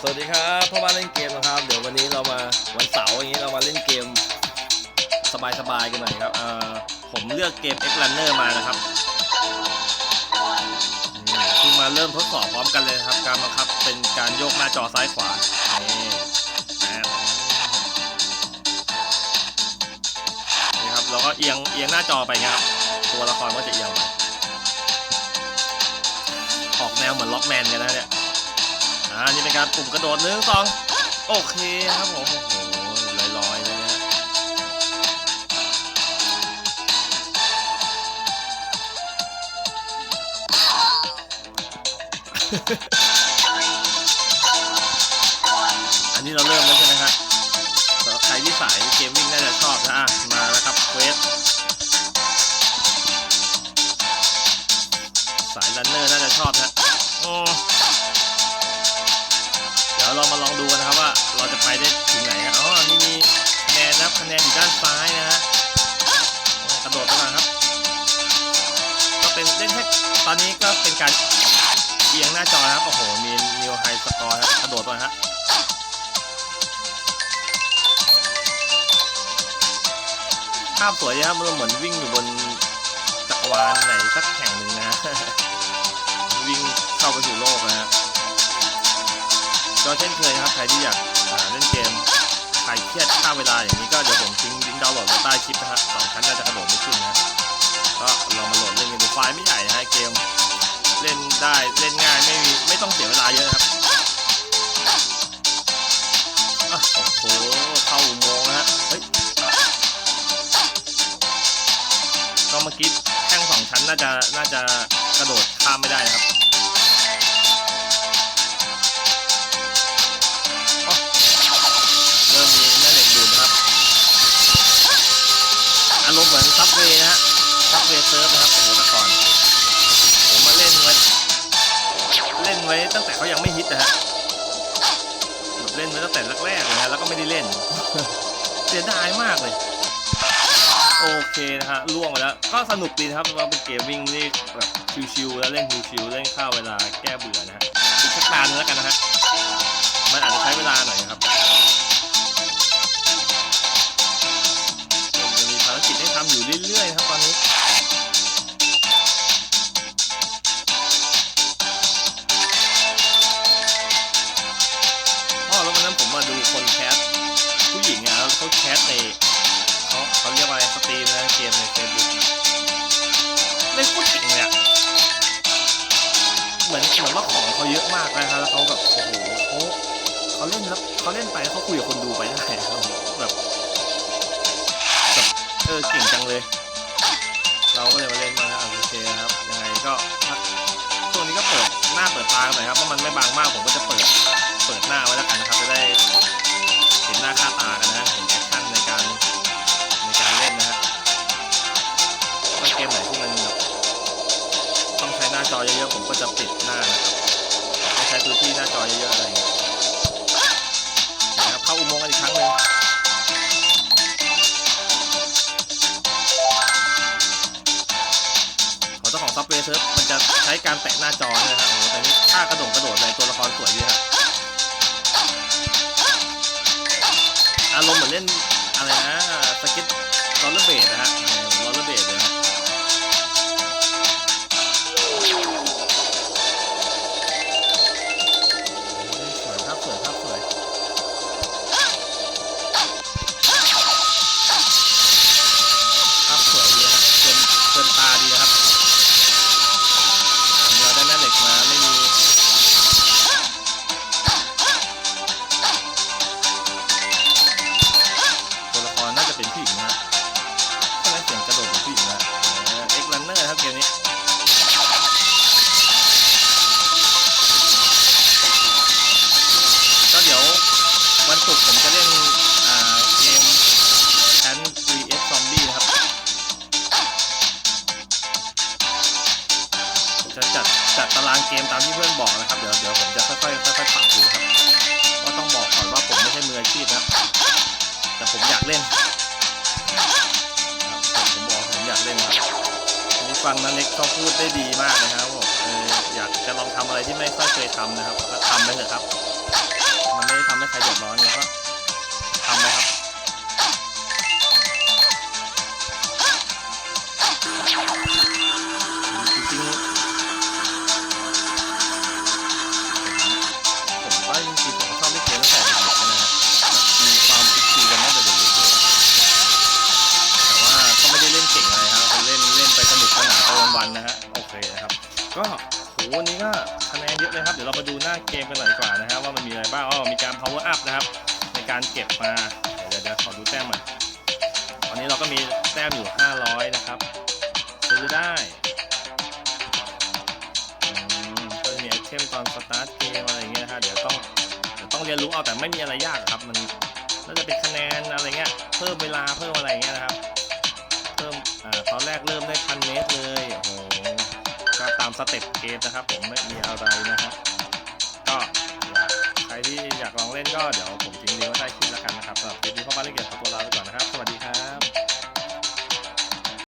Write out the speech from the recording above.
สวัสดีครับพ่อบ้านเล่นเกมนะครับ เดี๋ยววันนี้เรามาวันเสาร์อย่างนี้เรามาเล่นเกม สบายๆกันหน่อยครับเอ่อผมเลือกเกม X Runner มานะครับนี่คือมาเริ่มทดสอบพร้อมกันเลยครับ การบังคับเป็นการโยกหน้าจอซ้ายขวานี่นี่ครับเราก็เอียงเอียงหน้าจอไปครับตัวละครก็จะเอียงไปออกแนวเหมือนล็อกแมนกันนะเนี่ย อ่านี่เป็นการปุ่มกระโดดหนึ่งสองโอเคครับผมโอ้โหลอยๆเลยนะอันนี้เราเริ่มแล้วใช่ไหมครับสำหรับใครที่สายเกมวิ่งน่าจะชอบนะอะมาแล้วครับเควสสายรันเนอร์น่าจะชอบนะโอ้ ดี๋ยวเรามาลองดูกันนะครับว่าเราจะไปได้ถึงไหนอ๋อนี่มีคะแนนรับคะแนนอยู่ด้านซ้ายนะฮะกระโดดไปก่อนครับ ก็เป็นเล่นแค่ตอนนี้ก็เป็นการเอียงหน้าจอนะครับโอ้โหมีนิวไฮสกอร์ครับกระโดดไปฮะภาพสวยนะครับมันเหมือนวิ่งอยู่บนจักรวาลไหนสักแห่งหนึ่งนะ วิ่งเข้าไปสู่โลกนะฮะ ก็เช่นเคยนะครับใครที่อยากเล่นเกมใครเครียดฆ่าเวลาอย่างนี้ก็เดี๋ยวผมทิ้งลิงก์ดาวน์โหลดไว้ใต้คลิปนะฮะสองชั้นน่าจะกระโดดไม่ขึ้นนะก็ลองมาโหลดเล่นกันดูไฟล์ไม่ใหญ่นะฮะเกมเล่นได้เล่นง่ายไม่มีไม่ต้องเสียเวลาเยอะนะครับโอ้โหเข้าอุโมงค์นะฮะเฮ้ยก็เมื่อกี้แท่งสองชั้นน่าจะน่าจะกระโดดข้ามไม่ได้นะครับ อารมณ์เหมือนซับเวนะฮะซับเวเซิร์ฟนะครับโอ้โหแต่ก่อน ผมมาเล่นไว้เล่นไว้ตั้งแต่เขายังไม่ฮิตนะฮะแบบเล่นไว้ตั้งแต่แรกๆเลยฮะแล้วก็ไม่ได้เล่น เสียดายมากเลย โอเคนะฮะล่วงไปแล้ว ก็สนุกดีนะครับว่าเป็นเกมวิ่งนี่แบบชิวๆแล้วเล่นชิวๆเล่นข้าวเวลาแก้เบื่อนะฮะอีกสักตาหนึงแล้วกันนะฮะมันอาจจะใช้เวลาหน่อยนะครับ เขาแคสในเขาเขาเรียกว่าอะไรสตรีมนะเกมในเฟซบุ๊กเล่นโคตรเก่งเลยอะเหมือนเหมือนว่าของเขาเยอะมากนะครับแล้วเขาแบบโอ้โหเขาเขาเล่นแล้วเขาเล่นไปแล้วเขาคุยกับคนดูไปได้ครับแบบแบบเออเก่งจังเลย เราก็เลยมาเล่นมาโอเคครับยังไงก็ช่วนี้ก็เปิดหน้าเปิดตาหน่อยครับเพราะมันไม่บางมากผมก็จะเปิด ผมก็จะปิดหน้านะครับไม่ใช้พื้นที่หน้าจอเยอะๆอะไรเงี้ยนะครับเข้าอุโมงค์กันอีกครั้งหนึ่งของเจ้าของซับเวเซิร์ฟมันจะใช้การแตะหน้าจอเนี่ยนะครับโอ้แต่นี่ท่ากระโดดกระโดดเลยตัวละครสวยดีครับอารมณ์เหมือนเล่นอะไรนะสเก็ต จัดตารางเกมตามที่เพื่อนบอกนะครับ เดี๋ยวเดี๋ยวผมจะค่อยๆค่อยๆปรับดูครับก็ต้องบอกก่อนว่าผมไม่ใช่มืออาชีพนะครับแต่ผมอยากเล่นครับผมบอกผมอยากเล่นครับนี่ฟังนันเน็กเขาพูดได้ดีมากนะครับผมเอออยากจะลองทำอะไรที่ไม่ค่อยเคยทำนะครับ ก็ทำไปเถอะครับ มันไม่ได้ทำให้ใครเดือดร้อนแล้วก็ เคนะครับ ก็โหวันนี้ก็คะแนนเยอะเลยครับ เดี๋ยวเรามาดูหน้าเกมกันหน่อยดีกว่านะครับว่ามันมีอะไรบ้างอ๋อมีการ power up นะครับ ในการเก็บมาเดี๋ยวเดี๋ยวขอดูแต้มหน่อยตอนนี้เราก็มีแต้มอยู่ 500 นะครับซื้อได้ก็จะมีไอเทมตอนสตาร์ทเกมอะไรเงี้ยนะฮะเดี๋ยวต้องเดี๋ยวต้องเรียนรู้เอาแต่ไม่มีอะไรยากครับ มันน่าจะเป็นคะแนนอะไรเงี้ยเพิ่มเวลาเพิ่มอะไรเงี้ยนะครับ เพิ่มอ่าตอนแรกเริ่มได้พันเมตรเลยโอ้โห สเต็ปเกมนะครับ ผมไม่มีอะไรนะฮะก็ใครที่อยากลองเล่นก็เดี๋ยวผมทิ้งลิงก์ไว้ใต้คลิปแล้วกันนะครับสำหรับคลิปนี้พ่อบ้านเล่นเกมขอตัวลาไปก่อนนะครับ สวัสดีครับ